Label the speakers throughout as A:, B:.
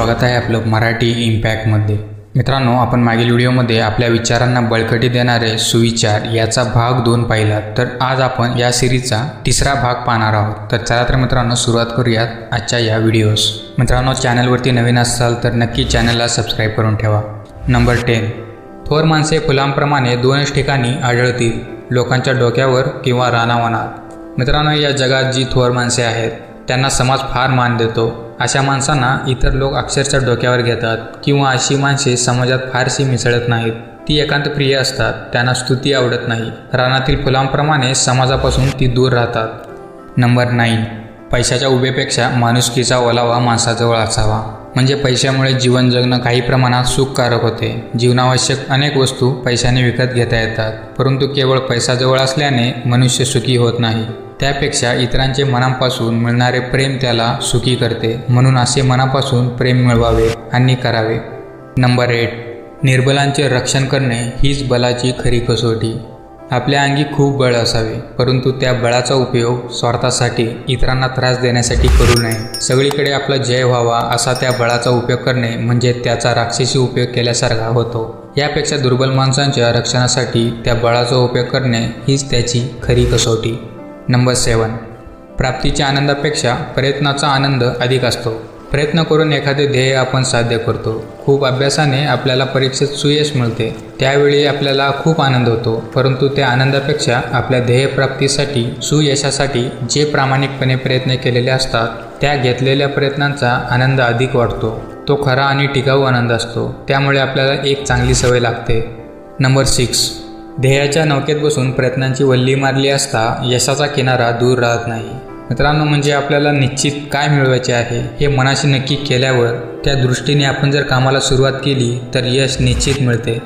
A: स्वागत आहे आपलं मराठी इम्पॅक्टमध्ये मित्रांनो आपण मागील व्हिडिओमध्ये आपल्या विचारांना बळकटी देणारे सुविचार याचा भाग दोन पाहिला. तर आज आपण या सिरीजचा तिसरा भाग पाहणार आहोत. तर चला तर मित्रांनो सुरुवात करूयात आजच्या या व्हिडिओस. मित्रांनो चॅनलवरती नवीन असाल तर नक्की चॅनलला सबस्क्राईब करून ठेवा. नंबर टेन थोर माणसे फुलांप्रमाणे दोनच ठिकाणी आढळतील लोकांच्या डोक्यावर किंवा रानावनात. मित्रांनो या जगात जी थोर माणसे आहेत त्यांना समाज फार मान देतो. अशा माणसांना इतर लोक अक्षरशः डोक्यावर घेतात किंवा अशी माणसे समाजात फारशी मिसळत नाहीत. ती एकांतप्रिय असतात त्यांना स्तुती आवडत नाही. रानातील फुलांप्रमाणे समाजापासून ती दूर राहतात. Number nine. पैशाच्या उभेपेक्षा माणुसकीचा ओलावा माणसाजवळ असावा. म्हणजे पैशामुळे जीवन जगणं काही प्रमाणात सुखकारक होते. जीवनावश्यक अनेक वस्तू पैशाने विकत घेता येतात परंतु केवळ पैसाजवळ असल्याने मनुष्य सुखी होत नाही. त्यापेक्षा इतरांचे मनापासून मिळणारे प्रेम त्याला सुखी करते. म्हणून असे मनापासून प्रेम मिळवावे आणि करावे. नंबर एट निर्बलांचे रक्षण करणे हीच बलाची खरी कसोटी. आपल्या अंगी खूप बळ असावे परंतु त्या बळाचा उपयोग स्वार्थासाठी इतरांना त्रास देण्यासाठी करू नये. सगळीकडे आपला जय व्हावा असा त्या बळाचा उपयोग करणे म्हणजे त्याचा राक्षसी उपयोग केल्यासारखा होतो. यापेक्षा दुर्बल माणसांच्या रक्षणासाठी त्या बळाचा उपयोग करणे हीच त्याची खरी कसोटी. Number seven. प्राप्तीच्या आनंदापेक्षा प्रयत्नाचा आनंद अधिक असतो. प्रयत्न करून एखादे ध्येय आपण साध्य करतो. खूप अभ्यासाने आपल्याला परीक्षेत सुयश मिळते. त्यावेळी आपल्याला खूप आनंद होतो. परंतु त्या आनंदापेक्षा आपल्या ध्येयप्राप्तीसाठी सुयशासाठी जे प्रामाणिकपणे प्रयत्न केलेले असतात त्या घेतलेल्या प्रयत्नांचा आनंद अधिक वाटतो तो खरा आणि टिकाऊ आनंद असतो. त्यामुळे आपल्याला एक चांगली सवय लागते. Number six. ध्येयाच्या नौकेत बसून प्रयत्नांची वल्ली मारली असता यशाचा किनारा दूर राहत नाही. मित्रांनो म्हणजे आपल्याला निश्चित काय मिळवायचे आहे हे मनाशी नक्की केल्यावर त्या दृष्टीने आपण जर कामाला सुरुवात केली तर यश निश्चित मिळते.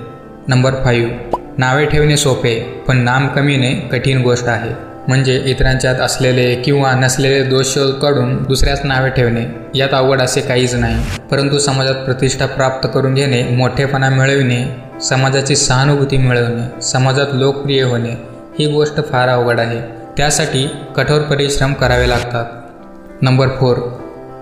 A: Number five. नावे ठेवणे सोपे पण नाम कमीने कठीण गोष्ट आहे. म्हणजे इतरांच्यात असलेले किंवा नसलेले दोष काढून दुसऱ्याच नावे ठेवणे यात अवघड असे काहीच नाही. परंतु समाजात प्रतिष्ठा प्राप्त करून घेणे मोठेपणा मिळविणे समाजाची सहानुभूती मिळवणे समाजात लोकप्रिय होणे ही गोष्ट फार अवघड आहे. त्यासाठी कठोर परिश्रम करावे लागतात. नंबर फोर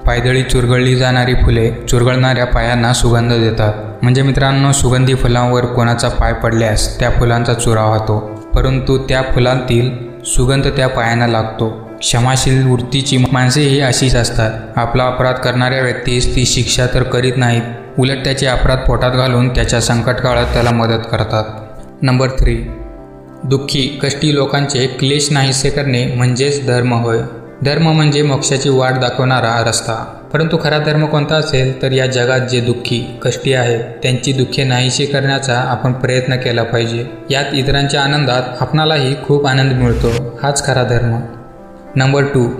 A: पायदळी चुरगळली जाणारी फुले चुरगळणाऱ्या पायांना सुगंध देतात. म्हणजे मित्रांनो सुगंधी फुलांवर कोणाचा पाय पडल्यास त्या फुलांचा चुराव होतो परंतु त्या फुलांतील सुगंध त्या पायांना लागतो. क्षमाशील वृत्तीची माणसे ही अशीच असतात. आपला अपराध करणाऱ्या व्यक्तीस ती शिक्षा तर करीत नाहीत. उलट त्याचे अपराध पोटात घालून त्याच्या संकट काळात त्याला मदत करतात. Number three. दुःखी कष्टी लोकांचे क्लेश नाहीसे करणे म्हणजेच धर्म होय. धर्म म्हणजे मोक्षाची वाट दाखवणारा रस्ता. परंतु खरा धर्म कोणता असेल तर या जगात जे दुःखी कष्टी आहेत त्यांची दुःखे नाहीशी करण्याचा आपण प्रयत्न केला पाहिजे. यात इतरांच्या आनंदात आपणालाही खूप आनंद मिळतो. हाच खरा धर्म. Number two.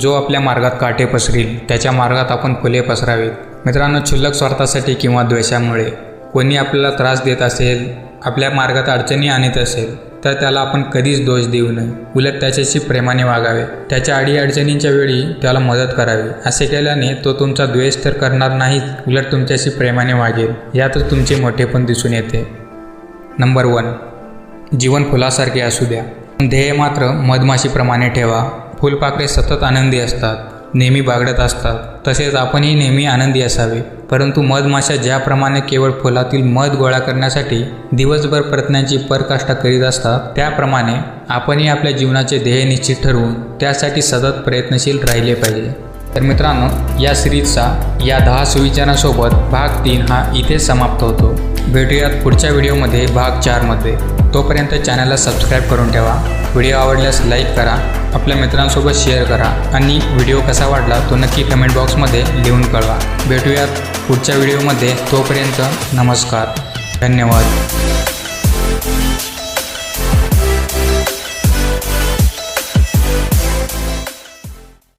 A: जो आपल्या मार्गात काटे पसरील त्याच्या मार्गात आपण फुले पसरावीत. मित्रांनो क्षुल्लक स्वार्थासाठी किंवा द्वेषामुळे कोणी आपल्याला त्रास देत असेल आपल्या मार्गात अडचणी आणत असेल तर त्याला आपण कधीच दोष देऊ नये. उलट त्याच्याशी प्रेमाने वागावे. त्याच्या अडीअडचणींच्या वेळी त्याला मदत करावी. असे केल्याने तो तुमचा द्वेष तर करणार नाहीच उलट तुमच्याशी प्रेमाने वागेल. यातच तुमचे मोठेपण दिसून येते. Number one. जीवन फुलासारखे असू द्या. ध्येय मात्र मधमाशीप्रमाणे ठेवा. फुलपाखरे सतत आनंदी असतात. नेहमी बागडत असतात. तसेच आपणही नेहमी आनंदी असावे. परंतु मधमाशा ज्याप्रमाणे केवळ फुलातील मध गोळा करण्यासाठी दिवसभर प्रयत्नांची परकाष्ठा करीत असतात त्याप्रमाणे आपणही आपल्या जीवनाचे ध्येय निश्चित ठरवून त्यासाठी सतत प्रयत्नशील राहिले पाहिजे. तर मित्रांनो या सिरीजचा या दहा सुविचारांसोबत भाग तीन हा इथे समाप्त होतो. भेटूयात पुढच्या व्हिडिओमध्ये भाग चारमध्ये. तोपर्यंत चॅनलला सबस्क्राईब करून ठेवा. व्हिडिओ आवडल्यास लाईक करा आपल्या मित्रांसोबत शेअर करा आणि व्हिडिओ कसा वाटला तो नक्की कमेंट बॉक्समध्ये लिहून कळवा. भेटूयात पुढच्या व्हिडिओमध्ये. तोपर्यंत नमस्कार. धन्यवाद.